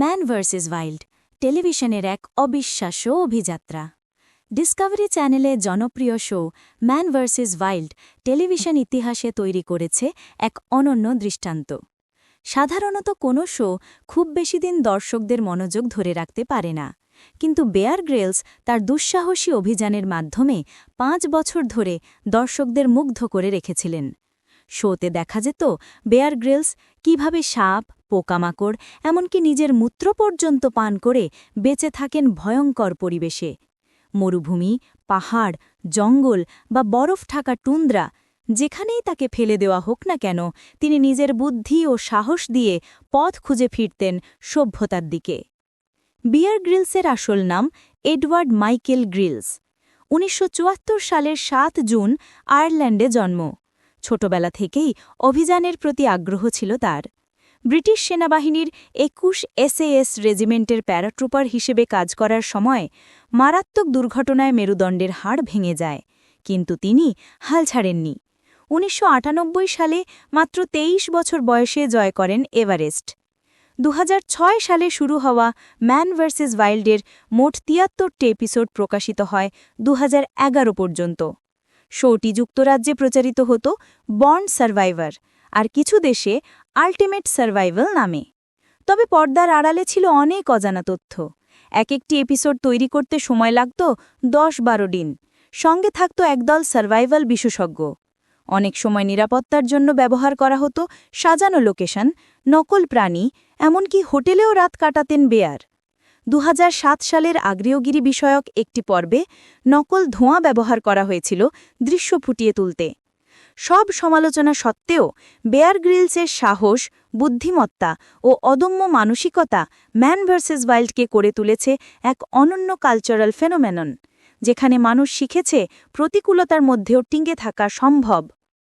Man versus wild টেলিভিশনের এক অবিশ্বাস্য অভিযাত্রা। ডিসকভারি চ্যানেলে জনপ্রিয় show man versus wild television ইতিহাসে তৈরি করেছে এক অনন্য দৃষ্টান্ত। সাধারণত কোনো শো খুব বেশি দিন দর্শকদের মনোযোগ ধরে রাখতে পারে না, কিন্তু বেয়ার গ্রেলস তার দুঃসাহসী অভিযানের মাধ্যমে পাঁচ বছর ধরে দর্শকদের মুগ্ধ করে রেখেছিলেন। শোতে দেখা যেত বেয়ার গ্রিলস কীভাবে সাপ পোকামাকড়, এমনকি নিজের মূত্র পর্যন্ত পান করে বেঁচে থাকেন ভয়ঙ্কর পরিবেশে। মরুভূমি, পাহাড়, জঙ্গল বা বরফ ঠাকা টুন্দ্রা, যেখানেই তাকে ফেলে দেওয়া হোক না কেন, তিনি নিজের বুদ্ধি ও সাহস দিয়ে পথ খুঁজে ফিরতেন সভ্যতার দিকে। বিয়ার গ্রিলসের আসল নাম এডওয়ার্ড মাইকেল গ্রিলস। উনিশশো চুয়াত্তর সালের সাত জুন আয়ারল্যান্ডে জন্ম। ছোটবেলা থেকেই অভিযানের প্রতি আগ্রহ ছিল তার। ব্রিটিশ সেনাবাহিনীর একুশ এসএএস রেজিমেন্টের প্যারাট্রুপার হিসেবে কাজ করার সময় মারাত্মক দুর্ঘটনায় মেরুদণ্ডের হাড় ভেঙে যায়, কিন্তু তিনি হাল ছাড়েননি। উনিশশো আটানব্বই সালে মাত্র ২৩ বছর বয়সে জয় করেন এভারেস্ট। দু হাজার ছয় সালে শুরু হওয়া ম্যান ভার্সেস ওয়াইল্ডের মোট তিয়াত্তরটি এপিসোড প্রকাশিত হয় দু হাজার এগারো পর্যন্ত। শোটি যুক্তরাজ্যে প্রচারিত হতো বন্ড সার্ভাইভার, আর কিছু দেশে আল্টিমেট সার্ভাইভাল নামে। তবে পর্দার আড়ালে ছিল অনেক অজানা তথ্য। এক একটি এপিসোড তৈরি করতে সময় লাগত দশ বারো দিন। সঙ্গে থাকত একদল সার্ভাইভাল বিশেষজ্ঞ। অনেক সময় নিরাপত্তার জন্য ব্যবহার করা হতো সাজানো লোকেশন, নকল প্রাণী, এমনকি হোটেলেও রাত কাটাতেন বেয়ার। দু হাজার সাত সালের আগ্নেয়গিরি বিষয়ক একটি পর্বে নকল ধোঁয়া ব্যবহার করা হয়েছিল দৃশ্য ফুটিয়ে তুলতে। সব সমালোচনা সত্ত্বেও বেয়ার গ্রিলসের সাহস, বুদ্ধিমত্তা ও অদম্য মানসিকতা ম্যান ভার্সেস ওয়াইল্ডকে করে তুলেছে এক অনন্য কালচারাল ফেনোমেনন, যেখানে মানুষ শিখেছে প্রতিকূলতার মধ্যেও টিঙ্গে থাকা সম্ভব।